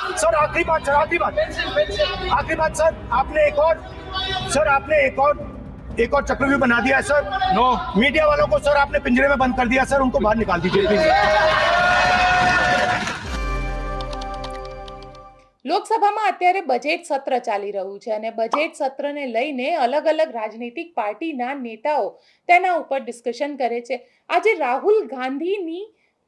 Sir आखिरी बात sir आखिरी बात आखिरी बात सर आपने एक और सर आपने एक और एक और चक्रव्यूह बना दिया है सर नो मीडिया वालों को सर आपने पिंजरे में बंद कर दिया सर उनको बाहर निकाल दीजिए प्लीज લોકસભામાં અત્યારે બજેટ સત્ર ચાલી રહ્યું છે અને બજેટ સત્રને લઈને અલગ અલગ રાજનૈતિક પાર્ટીના નેતાઓ તેના ઉપર ડિસ્કશન કરે છે આજે રાહુલ ગાંધીની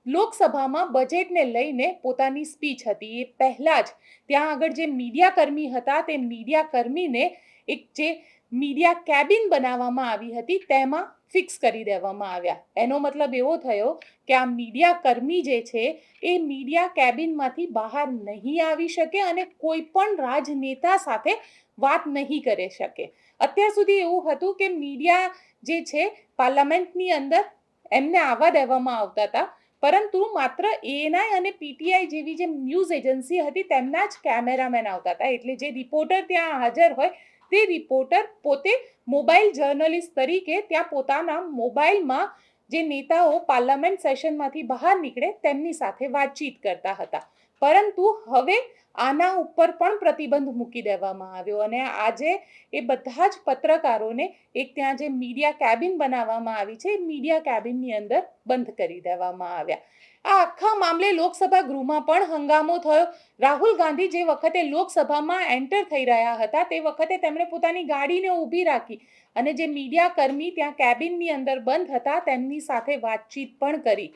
લોકસભામાં બજેટને લઈને પોતાની સ્પીચ હતી. એ પહેલાં જ ત્યાં આગળ જે મીડિયા કર્મી હતા, તે મીડિયા કર્મીને એક જે મીડિયા કેબિન બનાવવામાં આવી હતી, તેમાં ફિક્સ કરી દેવામાં આવ્યા. એનો મતલબ એવો થયો કે આ મીડિયા કર્મી જે છે, એ મીડિયા કેબિનમાંથી બહાર નહીં આવી શકે અને કોઈ પણ રાજનેતા સાથે વાત નહીં કરી શકે. અત્યાર સુધી એવું હતું કે મીડિયા જે છે પાર્લામેન્ટની અંદર એમને આવવા દેવામાં આવતા હતા. પરંતુ માત્ર એએનઆઈ અને પીટીઆઈ જેવી જે ન્યૂઝ એજન્સી હતી તેમના જ કેમેરામેન આવતા હતા. એટલે જે રિપોર્ટર ત્યાં હાજર હોય તે રિપોર્ટર પોતે મોબાઈલ જર્નલિસ્ટ તરીકે ત્યાં પોતાના મોબાઈલમાં જે નેતાઓ પાર્લામેન્ટ સેશનમાંથી બહાર નીકળે તેમની સાથે વાતચીત કરતા હતા. પરંતુ હવે આના ઉપર પણ પ્રતિબંધ મૂકી દેવામાં આવ્યો અને આજે એ બધા જ પત્રકારોને એક ત્યાં જે મીડિયા કેબિન બનાવવામાં આવી છે, એ મીડિયા કેબિનની અંદર બંધ કરી દેવામાં આવ્યા. આ આખા મામલે લોકસભા ગૃહમાં પણ હંગામો થયો. રાહુલ ગાંધી જે વખતે લોકસભામાં એન્ટર થઈ રહ્યા હતા, તે વખતે તેમણે પોતાની ગાડીને ઊભી રાખી અને જે મીડિયા કર્મી ત્યાં કેબિનની અંદર બંધ હતા, તેમની સાથે વાતચીત પણ કરી.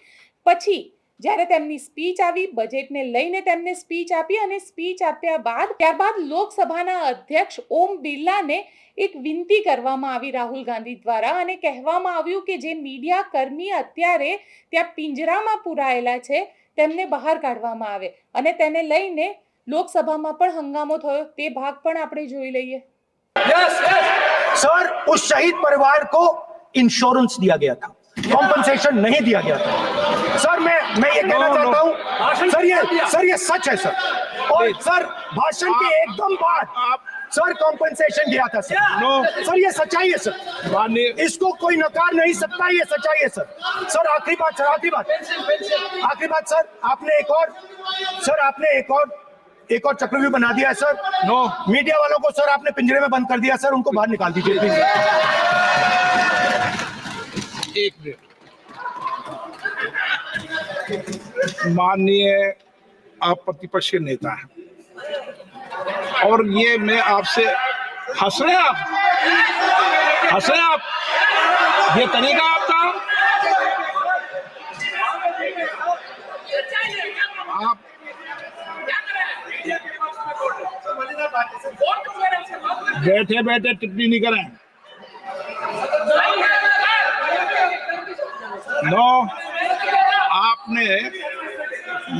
પછી જ્યારે તેમની સ્પીચ આવી બજેટને લઈને તેમને સ્પીચ આપી અને સ્પીચ આપ્યા બાદ ત્યારબાદ લોકસભાના અધ્યક્ષ ઓમ બિરલાને એક વિનંતી કરવામાં આવી રાહુલ ગાંધી દ્વારા અને કહેવામાં આવ્યું કે જે મીડિયા કર્મી અત્યારે ત્યાં પિંજરામાં પુરાયેલા છે તેમને બહાર કાઢવામાં આવે અને તેને લઈને લોકસભામાં પણ હંગામો થયો તે ભાગ પણ આપણે જોઈ લઈએ सर उस शहीद परिवार को इंश्योरेंस दिया गया था कॉम्पनसेशन नहीं दिया गया था। सर मैं मैं ये कहना. चाहता हूँ सर ये सर ये सच है सर। और सर भाषण के एकदम बाद सर कॉम्पनसेशन दिया था सर। नो सर ये सच्चाई है सर। माननीय इसको कोई नकार नहीं सकता ये सच्चाई है सर। सर आखिरी बात सर आखिरी बात। आखिरी बात सर आपने एक और सर आपने एक और एक और चक्रव्यूह बना दिया है सर। नो मीडिया वालों को सर आपने पिंजरे में बंद कर दिया सर। उनको बाहर निकाल दीजिए एक मिनट माननीय आप प्रतिपक्ष के नेता हैं। और ये मैं आपसे, हंस रहे आप? हंस रहे आप? ये तरीका आपका? आप बैठे बैठे टिप्पणी नहीं करें। नो, आपने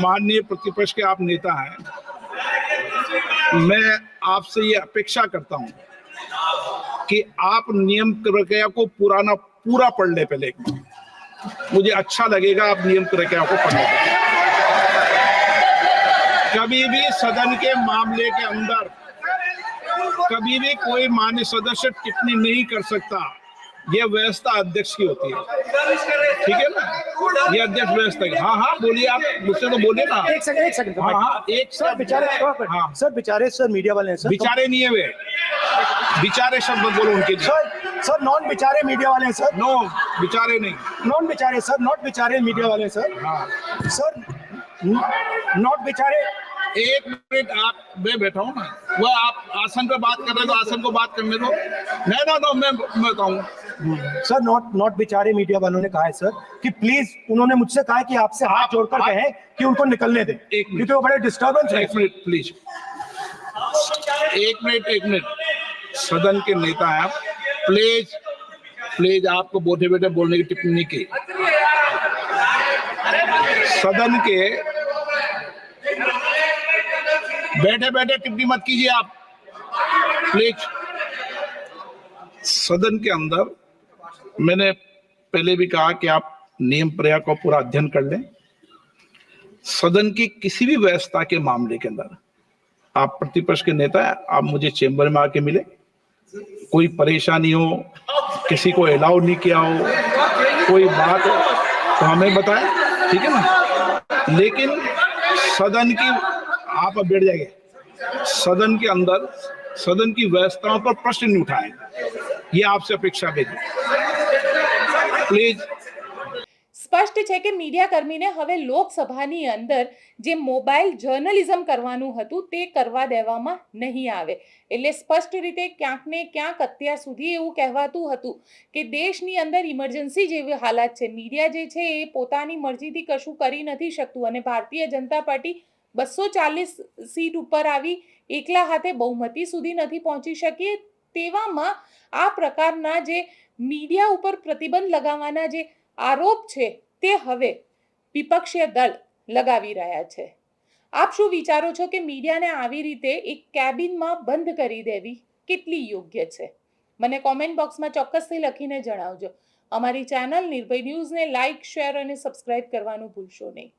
माननीय प्रतिपक्ष के आप नेता हैं। मैं आपसे ये अपेक्षा करता हूँ कि आप नियम प्रक्रिया को पुराना, पूरा पढ़ ले पहले। मुझे अच्छा लगेगा आप नियम प्रक्रिया को पढ़ने कभी भी सदन के मामले के अंदर, कभी भी कोई मान्य सदस्य टिप्पणी नहीं कर सकता। यह व्यवस्था अध्यक्ष की होती है। ठीक है ना? ये अध्यक्ष व्यवस्था की। हाँ हाँ बोलिए आप। मुझसे तो बोलिए ना। एक सेकंड एक सेकंड। हाँ हाँ एक सर बेचारे हाँ। सर बेचारे सर मीडिया वाले हैं सर। बिचारे नहीं है वे। बिचारे शब्द बोलो उनके लिए। सर सर नॉन बेचारे मीडिया वाले हैं सर। नो बिचारे नहीं। नॉन बेचारे सर नॉट बेचारे मीडिया वाले सर। हाँ। सर नॉट बेचारे एक मिनट आप मैं बैठा हूँ ना। वो आप आसन पे बात कर रहे हो तो आसन को बात करने दो। नहीं ना नो मैं मैं बताऊँ। सर नॉट नॉट बेचारे मीडिया वालों ने कहा है सर कि प्लीज़ उन्होंने मुझसे कहा है कि आपसे हाथ जोड़कर कहें कि उनको निकलने दें। एक मिनट। क्योंकि वो बड़े डिस्टर्बेंस है। एक मिनट प्लीज़ एक मिनट एक मिनट। सदन के नेता है आप। प्लीज़ प्लीज़ आपको बैठे बैठे बोलने की टिप्पणी की। सदन के बैठे बैठे टिप्पणी मत कीजिए आप। प्लीज़ सदन के अंदर मैंने पहले भी कहा कि आप नियम प्रया को पूरा अध्ययन कर लें। सदन की किसी भी व्यवस्था के मामले के अंदर आप प्रतिपक्ष के नेता है, आप मुझे चेंबर में आके मिले। कोई परेशानी हो, किसी को अलाउ नहीं किया हो, कोई बात हो तो हमें बताएँ, ठीक है ना? लेकिन सदन की आप अब बैठ जाइए। सदन के अंदर, सदन की व्यवस्थाओं पर प्रश्न नहीं उठाए। ये आपसे अपेक्षा मेरी પ્લીઝ. સ્પષ્ટ છે કે મીડિયા કર્મીને હવે લોકસભાની અંદર જે મોબાઈલ જર્નલિઝમ કરવાનું હતું તે કરવા દેવામાં નહીં આવે. એટલે સ્પષ્ટ રીતે ક્યાંક ને ક્યાંક અત્યાર સુધી એવું કહેવાતું હતું કે દેશની અંદર ઇમરજન્સી જેવી હાલત છે. મીડિયા જે છે એ પોતાની મરજીથી કશું કરી નથી શકતું અને ભારતીય જનતા પાર્ટી બસો ચાલીસ સીટ ઉપર આવી એકલા હાથે બહુમતી સુધી નથી પહોંચી શકીએ તેવામાં આ પ્રકારના જે મીડિયા ઉપર પ્રતિબંધ લગાવવાના જે આરોપ છે તે હવે વિપક્ષીય દળ લગાવી રહ્યા છે. આપ શું વિચારો છો કે મીડિયાને આવી રીતે એક કેબિનમાં બંધ કરી દેવી કેટલી યોગ્ય છે? મને કોમેન્ટ બોક્સમાં ચોક્કસથી લખીને જણાવજો. અમારી ચેનલ નિર્ભય ન્યૂઝને લાઇક શેર અને સબસ્ક્રાઇબ કરવાનું ભૂલશો નહીં.